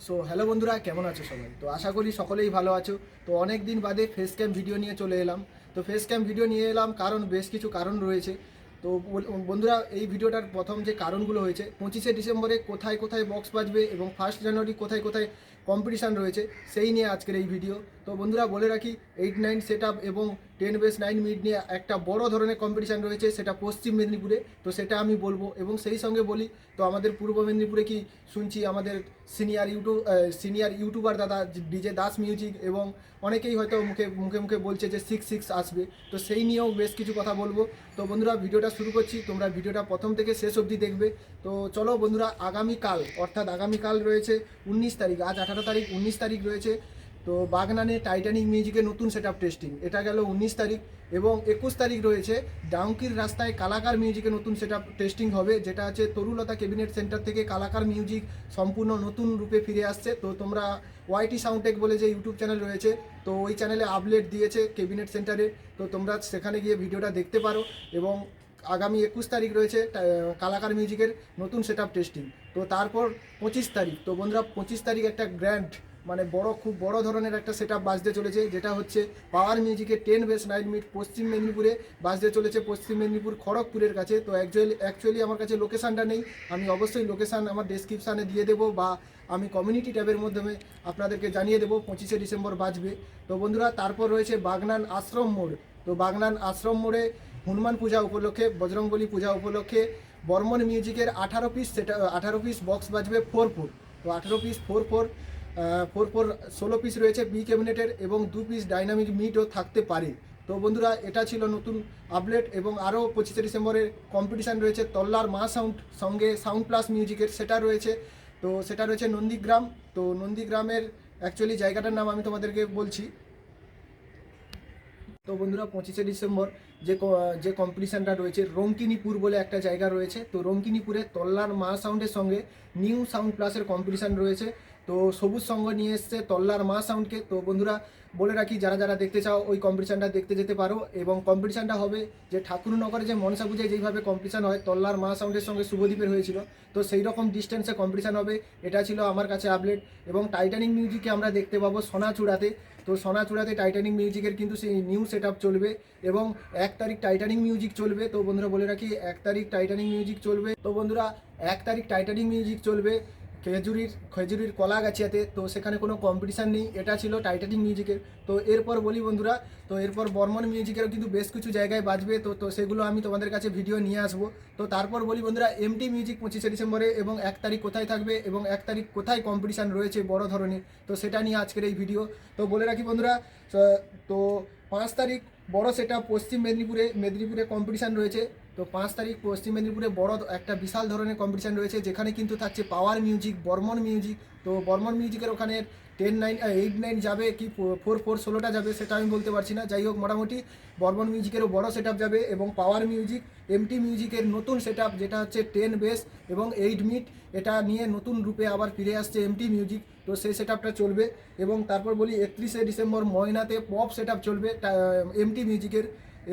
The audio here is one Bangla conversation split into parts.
সো হ্যালো বন্ধুরা, কেমন আছো সবাই? তো আশা করি সকলেই ভালো আছো। তো অনেক দিন বাদে ফেস ক্যাম ভিডিও নিয়ে চলে এলাম। তো ফেস ক্যাম ভিডিও নিয়ে এলাম কারণ বেশ কিছু কারণ রয়েছে। তো বন্ধুরা, এই ভিডিওটার প্রথম যে কারণগুলো হয়েছে, পঁচিশে ডিসেম্বরে কোথায় কোথায় বক্স বাজবে এবং ফার্স্ট জানুয়ারি কোথায় কোথায় কম্পিটিশান রয়েছে, সেই নিয়ে আজকের এই ভিডিও তো বন্ধুরা, বলে রাখি এইট নাইন সেট এবং টেন বেস নাইন মিড নিয়ে একটা বড় ধরনের কম্পিটিশান রয়েছে, সেটা পশ্চিম মেদিনীপুরে। তো সেটা আমি বলব, এবং সেই সঙ্গে বলি, তো আমাদের পূর্ব মেদিনীপুরে কি শুনছি, আমাদের সিনিয়র ইউটিউব সিনিয়র ইউটিউবার দাদা ডিজে দাস মিউজিক এবং অনেকেই হয়তো মুখে মুখে মুখে বলছে যে সিক্স সিক্স আসবে। তো সেই নিয়েও বেশ কিছু কথা বলব। তো বন্ধুরা, ভিডিওটা শুরু করছি, তোমরা ভিডিওটা প্রথম থেকে শেষ অবধি দেখবে। তো চলো বন্ধুরা, আগামীকাল, অর্থাৎ আগামীকাল রয়েছে উনিশ তারিখ, আজ আঠারো তারিখ, উনিশ তারিখ রয়েছে। তো বাগনানে টাইটানিক মিউজিকের নতুন সেট আপ টেস্টিং এটা গেল উনিশ তারিখ এবং একুশ তারিখ রয়েছে ডাউকির রাস্তায় কালাকার মিউজিকের নতুন সেট আপ টেস্টিং হবে, যেটা আছে তরুলতা ক্যাবিনেট সেন্টার থেকে কালাকার মিউজিক সম্পূর্ণ নতুন রূপে ফিরে আসছে। তো তোমরা ওয়াইটি সাউন্ডটেক বলে যে ইউটিউব চ্যানেল রয়েছে, তো ওই চ্যানেলে আপডেট দিয়েছে ক্যাবিনেট সেন্টারে। তো তোমরা সেখানে গিয়ে ভিডিওটা দেখতে পারো এবং আগামী একুশ তারিখ রয়েছে কালাকার মিউজিকের নতুন সেট আপ টেস্টিং তো তারপর পঁচিশ তারিখ, তো বন্ধুরা পঁচিশ তারিখ একটা গ্র্যান্ড মানে বড়, খুব বড় ধরনের একটা সেট আপ বাজতে চলেছে, যেটা হচ্ছে পাওয়ার মিউজিকের টেন বেস নাইট মিট পশ্চিম মেদিনীপুরে বাজতে চলেছে পশ্চিম মেদিনীপুর খড়গপুরের কাছে। তো অ্যাকচুয়ালি অ্যাকচুয়ালি আমার কাছে লোকেশানটা নেই, আমি অবশ্যই লোকেশান আমার ডেসক্রিপশানে দিয়ে দেবো বা আমি কমিউনিটি ট্যাবের মাধ্যমে আপনাদেরকে জানিয়ে দেবো, পঁচিশে ডিসেম্বর বাজবে। তো বন্ধুরা তারপর রয়েছে বাগনান আশ্রম মোড়। তো বাগনান আশ্রম মোড়ে হনুমান পূজা উপলক্ষে, বজরংবলী পূজা উপলক্ষে বর্মন মিউজিকের আঠারো পিস সেটা আঠারো পিস বক্স বাজবে ফোর ফোর তো আঠারো piece four four four four ষোলো পিস রয়েছে বি ক্যাবিনেটের এবং দু পিস ডাইনামিক মিটও থাকতে পারে। তো বন্ধুরা, এটা ছিল নতুন আপডেট এবং আরও পঁচিশে ডিসেম্বরের কম্পিটিশান রয়েছে তল্লার মা সাউন্ড সঙ্গে সাউন্ড প্লাস মিউজিকের সেটা রয়েছে। তো সেটা রয়েছে নন্দীগ্রাম। তো নন্দীগ্রামের অ্যাকচুয়ালি জায়গাটার নাম আমি তোমাদেরকে বলছি। তো বন্ধুরা পঁচিশে ডিসেম্বর যে যে কম্পিটিশানটা রয়েছে রঙ্কিনীপুর বলে একটা জায়গা রয়েছে। তো রঙ্কিনীপুরে তল্লার মা সাউন্ডের সঙ্গে নিউ সাউন্ড প্লাসের কম্পিটিশান রয়েছে। তো সবুজ সঙ্গ নিয়ে এসছে তল্লার মা সাউন্ডকে তো বন্ধুরা, বলে রাখি, যারা যারা দেখতে চাও, ওই কম্পিটিশানটা দেখতে যেতে পারো। এবং কম্পিটিশানটা হবে যে ঠাকুরনগরে যে মনসা পূজায় যেইভাবে কম্পিটিশান হয়, তল্লার মা সাউন্ডের সঙ্গে শুভদীপের হয়েছিল। তো সেই রকম ডিস্টেন্সে কম্পিটিশান হবে। এটা ছিল আমার কাছে আপডেট এবং টাইটানিক মিউজিককে আমরা দেখতে পাবো সোনাচূড়াতে। তো সোনাচূড়াতে টাইটানিক মিউজিকের কিন্তু সেই নিউ সেট চলবে। এবং এক তারিখ টাইটানিক মিউজিক চলবে। তো বন্ধুরা, বলে রাখি, এক তারিখ টাইটানিক মিউজিক চলবে। তো বন্ধুরা, এক তারিখ টাইটানিক মিউজিক চলবে। খেজুরির খেজুরির কলাগাছিয়াতে তো সেখানে কোনো কম্পিটিশান নেই। এটা ছিল টাইটানিক মিউজিকের তো এরপর বলি বন্ধুরা, তো এরপর বর্মন মিউজিকেরও কিন্তু বেশ কিছু জায়গায় বাজবে। তো তো সেগুলো আমি তোমাদের কাছে ভিডিও নিয়ে আসব। তো তারপর বলি বন্ধুরা এমটি মিউজিক পঁচিশে ডিসেম্বরে এবং এক তারিখ কোথায় থাকবে এবং এক তারিখ কোথায় কম্পিটিশান রয়েছে বড় ধরনের, তো সেটা নিয়ে আজকের এই ভিডিও তো বলে রাখি বন্ধুরা, তো পাঁচ তারিখ বড় সেটা পশ্চিম মেদিনীপুরে মেদিনীপুরে কম্পিটিশান রয়েছে। তো পাঁচ তারিখ পশ্চিম মেদিনীপুরে বড় একটা বিশাল ধরনের কম্পিটিশান রয়েছে, যেখানে কিন্তু থাকছে পাওয়ার মিউজিক বর্মন মিউজিক তো বর্মন মিউজিকের ওখানে টেন নাইন এইট নাইন যাবে কি ফোর ফোর ষোলোটা যাবে সেটা আমি বলতে পারছি না। যাই হোক, মোটামুটি বর্মন মিউজিকেরও বড় সেট যাবে এবং পাওয়ার মিউজিক এমটি মিউজিকের নতুন সেট যেটা হচ্ছে টেন বেস এবং এইট মিট এটা নিয়ে নতুন রূপে আবার ফিরে আসছে এমটি মিউজিক তো সেই সেট চলবে এবং তারপর বলি একত্রিশে ডিসেম্বর ময়নাতে পপ সেট চলবে এমটি মিউজিকের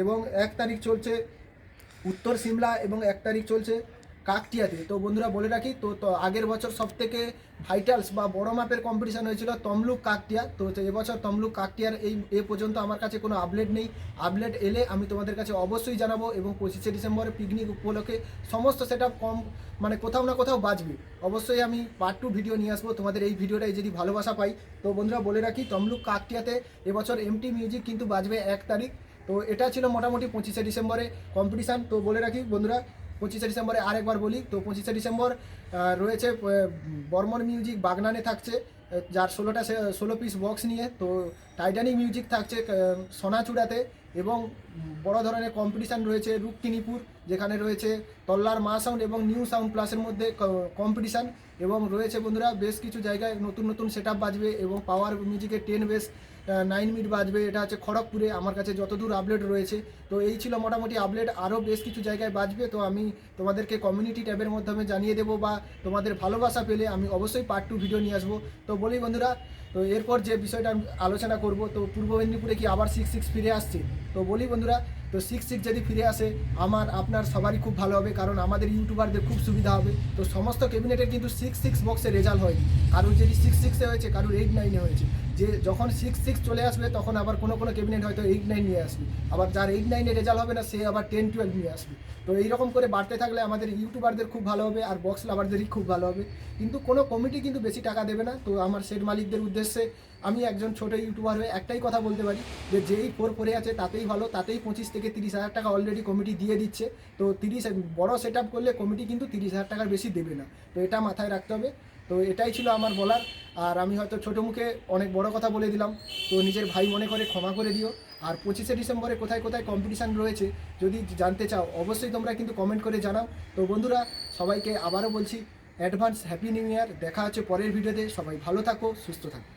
এবং এক তারিখ চলছে উত্তর সিমলা এবং এক তারিখ চলছে কাকটিয়াতে। তো বন্ধুরা বলে রাখি, তো তো আগের বছর সব থেকে ভাইটালস বা বড় মাপের কম্পিটিশান হয়েছিল তমলুক কাকটিয়া। তো এবছর তমলুক কাকটিয়ার এই, এ পর্যন্ত আমার কাছে কোনো আপডেট নেই। আপডেট এলে আমি তোমাদের কাছে অবশ্যই জানাব এবং পঁচিশে ডিসেম্বরে পিকনিক উপলক্ষে সমস্ত সেটা কম মানে কোথাও না কোথাও বাজবে। অবশ্যই আমি পার্ট টু ভিডিও নিয়ে আসব। তোমাদের এই ভিডিওটাই যদি ভালোবাসা পাই। তো বন্ধুরা বলে রাখি, তমলুক কাকটিয়াতে এবছর এমটি মিউজিক কিন্তু বাজবে এক তারিখ। তো এটা ছিল মোটামুটি পঁচিশে ডিসেম্বরে কম্পিটিশান তো বলে রাখি বন্ধুরা, পঁচিশে ডিসেম্বরে আরেকবার বলি, তো পঁচিশে ডিসেম্বর রয়েছে বর্মন মিউজিক বাগনানে থাকছে যার ষোলোটা, ষোলো পিস বক্স নিয়ে। তো টাইটানিক মিউজিক থাকছে সোনাচূড়াতে। এবং বড় ধরনের কম্পিটিশান রয়েছে রুক্মিণীপুর, যেখানে রয়েছে তল্লার মা সাউন্ড এবং নিউ সাউন্ড প্লাসের মধ্যে কম্পিটিশান এবং রয়েছে বন্ধুরা বেশ কিছু জায়গায় নতুন নতুন সেট বাজবে এবং পাওয়ার মিউজিকের টেন বেস নাইন মিট বাজবে। এটা হচ্ছে খড়গপুরে, আমার কাছে যতদূর আপডেট রয়েছে। তো এই ছিল মোটামুটি আপডেট আরও বেশ কিছু জায়গায় বাজবে, তো আমি তোমাদেরকে কমিউনিটি ট্যাবের মাধ্যমে জানিয়ে দেবো বা তোমাদের ভালোবাসা পেলে আমি অবশ্যই পার্ট টু ভিডিও নিয়ে আসব। তো বলি বন্ধুরা, তো এরপর যে বিষয়টা আমি আলোচনা করব, তো পূর্ব মেদিনীপুরে কি আবার সিক্স সিক্স ফিরে আসছে? তো বলি বন্ধুরা, তো সিক্স সিক্স যদি ফিরে আসে, আমার, আপনার সবারই খুব ভালো হবে, কারণ আমাদের ইউটিউবারদের খুব সুবিধা হবে। তো সমস্ত ক্যাবিনেটের কিন্তু সিক্স সিক্স বক্সে রেজাল্ট হয়নি। কারোর যদি সিক্স সিক্সে হয়েছে, কারোর এইট নাইনে হয়েছে। যে যখন সিক্স সিক্স চলে আসবে, তখন আবার কোনো কোনো ক্যাবিনেট হয়তো এইট নাইন নিয়ে আসবে। আবার যার এইট নাইনে রেজাল্ট হবে না, সে আবার টেন টুয়েলভ নিয়ে আসবে। তো এইরকম করে বাড়তে থাকলে আমাদের ইউটিউবারদের খুব ভালো হবে, আর বক্স লাভারদেরই খুব ভালো হবে। কিন্তু কোনো কমিটি কিন্তু বেশি টাকা দেবে না। তো আমার সেট মালিকদের উদ্দেশ্যে আমি একজন ছোট ইউটিউবার হয়ে একটাই কথা বলতে পারি, যে যেই ফোর পড়ে আছে, তাতেই ভালো, তাতেই পঁচিশ থেকে তিরিশ হাজার টাকা অলরেডি কমিটি দিয়ে দিচ্ছে। তো তিরিশ, বড় সেট করলে কমিটি কিন্তু তিরিশ হাজার টাকার বেশি দেবে না। তো এটা মাথায় রাখতে হবে। তো এটাই ছিল আমার বলার। আর আমি হয়তো ছোটো মুখে অনেক বড় কথা বলে দিলাম। তো নিজের ভাই মনে করে ক্ষমা করে দিও। আর পঁচিশে ডিসেম্বরে কোথায় কোথায় কম্পিটিশান রয়েছে, যদি জানতে চাও, অবশ্যই তোমরা কিন্তু কমেন্ট করে জানাও। তো বন্ধুরা, সবাইকে আবারও বলছি অ্যাডভান্স হ্যাপি নিউ ইয়ার দেখা হচ্ছে পরের ভিডিওতে সবাই ভালো থাকো, সুস্থ থাকো।